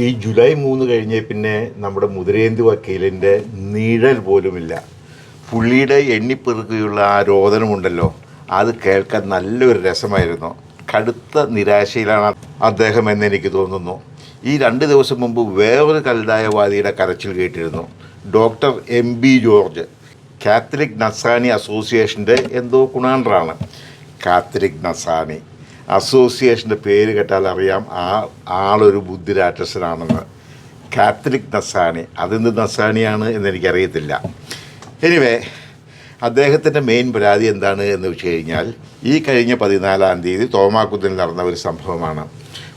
ഈ ജൂലൈ മൂന്ന് കഴിഞ്ഞ പിന്നെ നമ്മുടെ മുതിരേന്ദു വക്കീലിന്റെ നിഴൽ പോലുമില്ല. പുള്ളിയുടെ എണ്ണിപ്പെറുക്കുകയുള്ള ആ രോദനമുണ്ടല്ലോ അത് കേൾക്കാൻ നല്ലൊരു രസമായിരുന്നു. കടുത്ത നിരാശയിലാണ് അദ്ദേഹം എന്നെനിക്ക് തോന്നുന്നു. ഈ രണ്ട് ദിവസം മുമ്പ് വേറൊരു കലതായവാദിയുടെ കരച്ചിൽ കേട്ടിരുന്നു. Doctor M B George catholic Nasrani അസോസിയേഷന്റെ എന്തോ കുണാണ്ടറാണ് കാത്തലിക് നസാനി അസോസിയേഷന്റെ പേര് കേട്ടാൽ അറിയാം ആ ആളൊരു ബുദ്ധിരാക്ഷസനാണെന്ന്. കാത്തലിക് നസാനി അതെന്ത് നസാനിയാണ് എന്ന് എനിക്കറിയത്തില്ല. എനിവേ അദ്ദേഹത്തിന്റെ മെയിൻ പരാതി എന്താണ് എന്ന് വെച്ച് കഴിഞ്ഞാൽ ഈ കഴിഞ്ഞ പതിനാലാം തീയതി തോമാക്കുന്നിൽ നടന്ന ഒരു സംഭവമാണ്.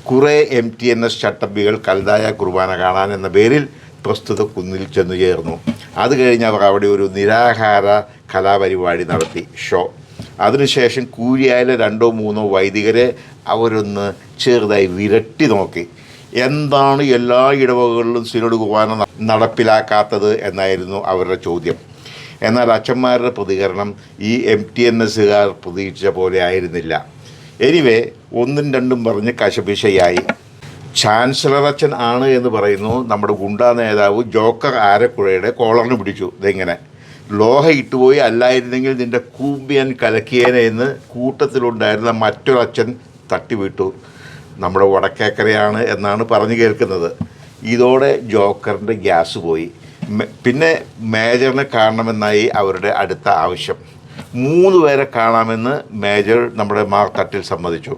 കുറേ എം ടി എൻ എസ് ചട്ടമ്പികൾ കൽതായ കുർബാന കാണാൻ എന്ന പേരിൽ പ്രസ്തുത കുന്നിൽ ചെന്നു ചേർന്നു. അത് കഴിഞ്ഞ് അവർ അവിടെ ഒരു നിരാഹാര കലാപരിപാടി നടത്തി. ഷോ. അതിനുശേഷം കൂരിയായിലെ രണ്ടോ മൂന്നോ വൈദികരെ അവരൊന്ന് ചെറുതായി വിരട്ടി നോക്കി. എന്താണ് എല്ലാ ഇടവകകളിലും സിനോഡ് കുർബാന നടപ്പിലാക്കാത്തത് എന്നായിരുന്നു അവരുടെ ചോദ്യം. എന്നാൽ അച്ഛന്മാരുടെ പ്രതികരണം ഈ എം ടി എൻ എസ്സുകാർ പ്രതീക്ഷിച്ച പോലെ ആയിരുന്നില്ല. എനിവേ ഒന്നും രണ്ടും പറഞ്ഞ് കശപിശയായി. ചാൻസലർ അച്ഛൻ ആണ് എന്ന് പറയുന്നു നമ്മുടെ ഗുണ്ടാ നേതാവ് ജോക്കർ ആരക്കുഴയുടെ കോളറിന് പിടിച്ചു. ഇതെങ്ങനെ? ലോഹ ഇട്ടുപോയി അല്ലായിരുന്നെങ്കിൽ നിന്റെ കൂമ്പിയൻ കലക്കിയേനെ എന്ന് കൂട്ടത്തിലുണ്ടായിരുന്ന മറ്റൊരച്ഛൻ തട്ടിവിട്ടു. നമ്മുടെ വടക്കേക്കരയാണ് എന്നാണ് പറഞ്ഞു കേൾക്കുന്നത്. ഇതോടെ ജോക്കറിന്റെ ഗ്യാസ് പോയി. പിന്നെ മേജറിനെ കാണണമെന്നായി അവരുടെ അടുത്ത ആവശ്യം. മൂന്ന് പേരെ കാണാമെന്ന് മേജർ നമ്മുടെ മാർ തട്ടിൽ സമ്മതിച്ചു.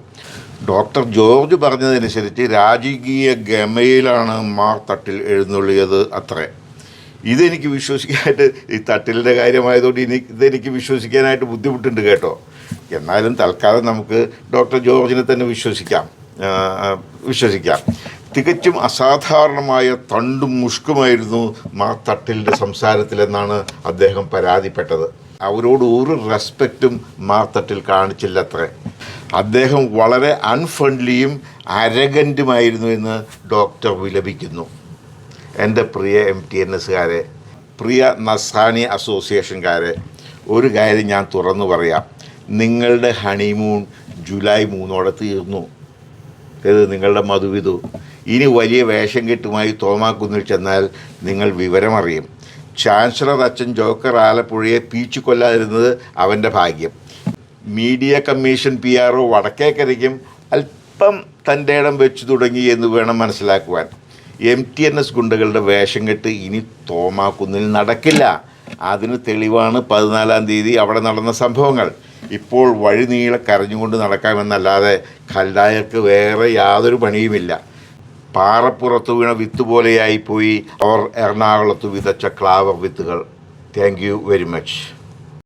ഡോക്ടർ ജോർജ് പറഞ്ഞതനുസരിച്ച് രാജകീയ ഗമയിലാണ് മാർ തട്ടിൽ എഴുന്നള്ളിയത് അത്രേ. ഇതെനിക്ക് വിശ്വസിക്കാനായിട്ട് ഈ തട്ടിലിന്റെ കാര്യമായതുകൊണ്ട് ഇനി ഇതെനിക്ക് വിശ്വസിക്കാനായിട്ട് ബുദ്ധിമുട്ടുണ്ട് കേട്ടോ. എന്നാലും തൽക്കാലം നമുക്ക് ഡോക്ടർ ജോർജിനെ തന്നെ വിശ്വസിക്കാം. വിശ്വസിക്കാം. തികച്ചും അസാധാരണമായ തണ്ടും മുഷ്കുമായിരുന്നു മാ തട്ടിലിന്റെ സംസാരത്തിലെന്നാണ് അദ്ദേഹം പരാതിപ്പെട്ടത്. അവരോട് ഒരു റെസ്പെക്റ്റും മാ തട്ടിൽ കാണിച്ചില്ലത്രേ. അദ്ദേഹം വളരെ അൺഫ്രണ്ട്ലിയും അരഗന്റുമായിരുന്നു എന്ന് ഡോക്ടർ വിലപിക്കുന്നു. എന്റെ പ്രിയ എം ടി എൻ എസ്സുകാരെ പ്രിയ നസാനി അസോസിയേഷൻകാരെ ഒരു കാര്യം ഞാൻ തുറന്നു പറയാം. നിങ്ങളുടെ ഹണിമൂൺ ജൂലൈ മൂന്നോടെ തീർന്നു. ഇത് നിങ്ങളുടെ മധുവിധു. ഇനി വലിയ വേഷം കെട്ടുമായി തോമാക്കുന്നിൽ ചെന്നാൽ നിങ്ങൾ വിവരമറിയും. ചാൻസലർ അച്ഛൻ ജോക്കർ ആലപ്പുഴയെ പീച്ചു കൊല്ലാതിരുന്നത് അവന്റെ ഭാഗ്യം. Media commission P R O വടക്കേക്കരയ്ക്കും അല്പം തന്റെ ഇടം വെച്ചു തുടങ്ങി എന്ന് വേണം മനസ്സിലാക്കുവാൻ. എം ടി എൻ എസ് ഗുണ്ടകളുടെ വേഷം കെട്ട് ഇനി തോമാക്കുന്നിൽ നടക്കില്ല. അതിന് തെളിവാണ് പതിനാലാം തീയതി അവിടെ നടന്ന സംഭവങ്ങൾ. ഇപ്പോൾ വഴി നീളെ കരഞ്ഞുകൊണ്ട് നടക്കാമെന്നല്ലാതെ ഖൽദായർക്ക് വേറെ യാതൊരു പണിയുമില്ല. പാറപ്പുറത്ത് വീണ വിത്ത് പോലെയായിപ്പോയി. അവർ എറണാകുളത്ത് വിതച്ച ക്ലാവർ വിത്തുകൾ. Thank you very much